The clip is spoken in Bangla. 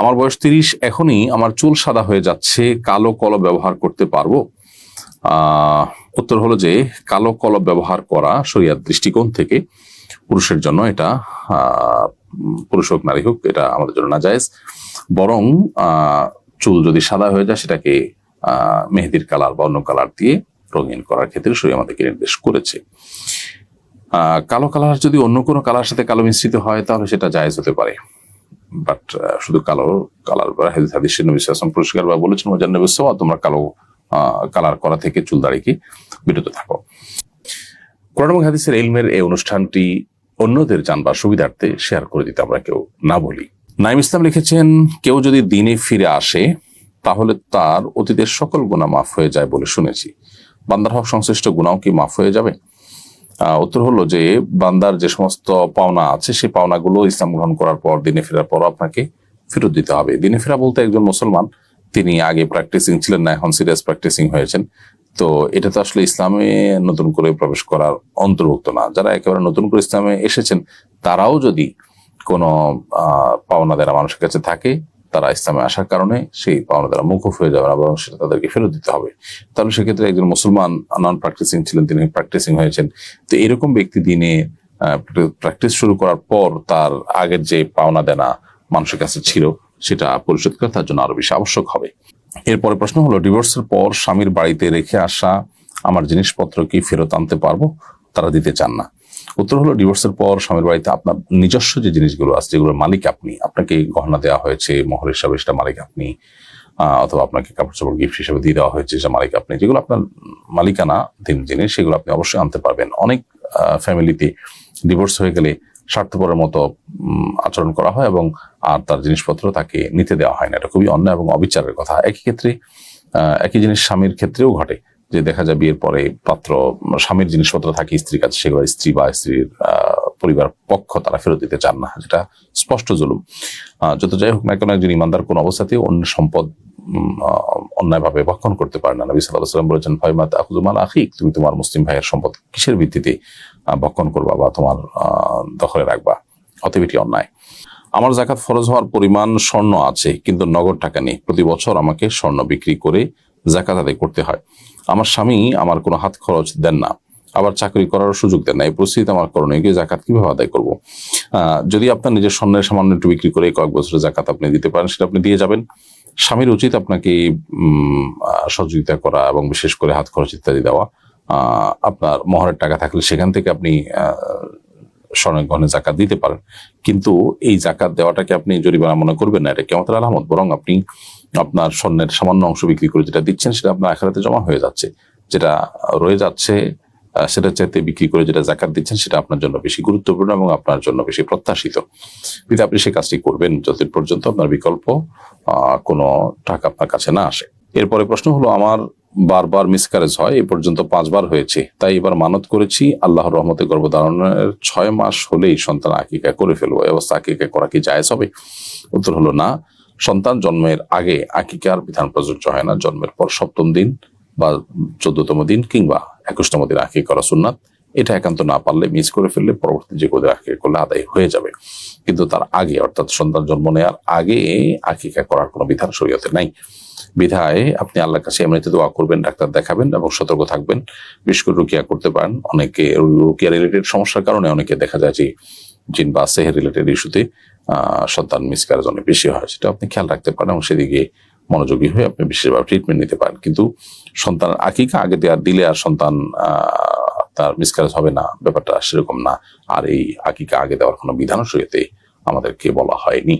আমার বয়স তিরিশ, এখনই আমার চুল সাদা হয়ে যাচ্ছে, কালো কলম ব্যবহার করতে পারব। উত্তর হলো যে কালো কলম ব্যবহার করা শরিয়ার দৃষ্টিকোণ থেকে পুরুষের জন্য এটা পুরুষ হোক, নারী হোক, এটা আমাদের জন্য না জায়েজ বরং চুল যদি সাদা হয়ে যায়, সেটাকে মেহেদির কালার বা অন্য কালার দিয়ে রঙিন করার ক্ষেত্রে শরীর আমাদেরকে নির্দেশ করেছে। কালো কালার যদি অন্য কোনো কালার সাথে কালো মিশ্রিত হয়, তাহলে সেটা জায়েজ হতে পারে। বাট শুধু কালো, কালার বা হাদিস হাদিস নবী আলাইহি পরিষ্কার বা বলেছেন ওয়াজান নবী সাল্লাল্লাহু তোমরা কালো কালার করা থেকে চুল দাড়িকে বিরত থাকো। কোরআন এবং হাদিসের ইলমের এই অনুষ্ঠানটি অন্যদের জানবার সুবিধার্থে শেয়ার করে দিতে আমরা কেউ না বলি। নাইম ইসলাম লিখেছেন, কেউ যদি দিনে ফিরে আসে, তাহলে তার অতীতের সকল গুণা মাফ হয়ে যায় বলে শুনেছি। বান্দার হক সংশ্লিষ্ট গুণাও কি মাফ হয়ে যাবে? উত্তর হলো যে বান্দার যে সমস্ত পাওনা আছে, সেই পাওনাগুলো ইসলাম গ্রহণ করার পর, দিনে ফেরার পর আপনাকে ফেরত দিতে হবে। দিনে ফেরা বলতে একজন মুসলমান, তিনি আগে প্র্যাকটিসিং ছিলেন না, এখন সিরিয়াস প্র্যাকটিসিং হয়েছেন। তো এটা তো আসলে ইসলামে নতুন করে প্রবেশ করার অন্তর্ভুক্ত না। যারা একেবারে নতুন করে ইসলামে এসেছেন, তারাও যদি কোনো পাওনা দেওয়া মানুষের কাছে থাকে তারা ইসলামে আসার কারণে সেই পাওনা দ্বারা মুখোফ হয়ে যাবে বরং সেটা তাদেরকে ফেরত দিতে হবে। তাহলে সেক্ষেত্রে একজন মুসলমান নন প্র্যাকটিসিং ছিলেন, তিনি প্র্যাকটিসিং হয়েছেন। তো এরকম ব্যক্তি দিনে প্র্যাকটিস শুরু করার পর তার আগের যে পাওনা দেনা মানুষের কাছে ছিল, সেটা পরিশোধ করা তার জন্য আরও বেশি আবশ্যক হবে। এরপরে প্রশ্ন হলো ডিভোর্সের পর স্বামীর বাড়িতে রেখে আসা আমার জিনিসপত্র কি ফেরত আনতে পারব? তারা দিতে চান না। উত্তর হলো ডিভোর্সের পর স্বামীর বাড়িতে আপনার নিজস্ব যে জিনিসগুলো আছে, যেগুলোর মালিক আপনি, আপনাকে গহনা দেওয়া হয়েছে মোহর হিসাবে সেটা মালিক আপনি অথবা আপনাকে কাপড় চাপড় গিফট হিসেবে দিয়ে দেওয়া হয়েছে সেটা মালিক আপনি, যেগুলো আপনার মালিকানা দিন জিনিস, সেগুলো আপনি অবশ্যই আনতে পারবেন। অনেক ফ্যামিলিতে ডিভোর্স হয়ে গেলে স্বার্থপরের মতো আচরণ করা হয় এবং আর তার জিনিসপত্র তাকে নিতে দেওয়া হয় না। এটা খুবই অন্যায় এবং অবিচারের কথা। একই ক্ষেত্রে একই জিনিস স্বামীর ক্ষেত্রেও ঘটে। যে দেখা যায় বিয়ের পরে পাত্র, স্বামীর জিনিসপত্র থাকে, স্ত্রীর কাছে সেগুলো স্ত্রী বা স্ত্রীর পরিবার পক্ষ তারা ফেরত দিতে চান না, যেটা স্পষ্ট জুলুম। যত যাই হোক না কেন একজন ইমানদার কোন অবস্থাতেই অন্য সম্পদ অন্যায়ভাবে ভক্ষণ করতে পারে না। নবী সাল্লাহ সাল্লাম বলেছেন ফয়মাত আখুজুমাল আখিক তুমি তোমার মুসলিম ভাইয়ের সম্পদ কিসের ভিত্তিতে ভক্ষণ করবা বা তোমার দখলে রাখবা? অতএব এটি অন্যায়। আমার জাকাত ফরজ হওয়ার পরিমাণ স্বর্ণ আছে, কিন্তু নগদ টাকা নেই। প্রতি বছর আমাকে স্বর্ণ বিক্রি করে জাকাত আদায় করতে হয়। আমার স্বামী আমার কোনো হাত খরচ দেন না। আবার চাকরি করার সুযোগ দেন না। এই পরিস্থিতি আমার করণীয় কি? জাকাত কীভাবে আদায় করব? যদি আপনার নিজের স্বর্ণের সামান্য একটু বিক্রি করে কয়েক বছরের জাকাত আপনি দিতে পারেন, সেটা আপনি দিয়ে যাবেন। স্বামীর উচিত আপনাকে সহযোগিতা করা এবং বিশেষ করে হাত খরচ ইত্যাদি দেওয়া। আপনার মহরের টাকা থাকলে সেখান থেকে আপনি স্বর্ণের গহনে জাকাত দিতে পারেন। কিন্তু এই জাকাত দেওয়াটাকে আপনি জরিমানা মনে করবেন না। এটা কেমন আলামত। বরং আপনি আপনার স্বর্ণের সামান্য অংশ বিক্রি করে যেটা দিচ্ছেন, সেটা আপনার আখারাতে জমা হয়ে যাচ্ছে। যেটা রয়ে যাচ্ছে সেটা চাইতে বিক্রি করে যেটা জাকাত দিচ্ছেন, সেটা আপনার জন্য বেশি গুরুত্বপূর্ণ এবং আপনার জন্য বেশি প্রত্যাশিত। যদি আপনি সেই কাজটি করবেন, যতদিন পর্যন্ত আপনার বিকল্প কোনো টাকা আপনার কাছে না আসে। এরপরে প্রশ্ন হলো, আমার বারবার মিসক্যারেজ হয়, এ পর্যন্ত পাঁচবার হয়েছে, তাই এবার মানত করেছি, আল্লাহর রহমতে গর্ভধারণের ছয় মাস হলেই সন্তান আকিকা করে ফেলব। অবস্থা আকিকা করা কি জায়েজ হবে? উত্তর হলো না। সন্তান জন্মের আগে আকিকার বিধান প্রযোজ্য হয় না। জন্মের পর সপ্তম দিন বা চোদ্দতম দিন কিংবা একুশতম দিন আকিকা করা সুন্নাত। এটা একান্ত না পারলে মিস করে ফেললে পরবর্তী যে কোদের আকিকা করলে আদায় হয়ে যাবে। কিন্তু তার আগে, অর্থাৎ সন্তান জন্ম নেওয়ার আগে আকিকা করার কোনো বিধান শরীয়তে নাই। বিধায় আপনি আল্লাহর কাছে এমনিতে দোয়া করবেন, ডাক্তার দেখাবেন এবং সতর্ক থাকবেন। বিশেষ করে রুকিয়া করতে পারেন। অনেকে রুকিয়া রিলেটেড সমস্যার কারণে অনেকে দেখা যায় যে জিন বা সেহের রিলেটেড ইস্যুতে সন্তান মিসক্যারেজ অনেক বেশি হয়। সেটা আপনি খেয়াল রাখতে পারেন এবং সেদিকে মনোযোগী হয়ে আপনি বিশেষভাবে ট্রিটমেন্ট নিতে পারেন। কিন্তু সন্তান আকিকা আগে দেওয়ার দিলে আর সন্তান তার মিসকারেজ হবে না, ব্যাপারটা সেরকম না। আর এই আকিকা আগে দেওয়ার কোনো বিধান শরীয়তে আমাদেরকে বলা হয়নি।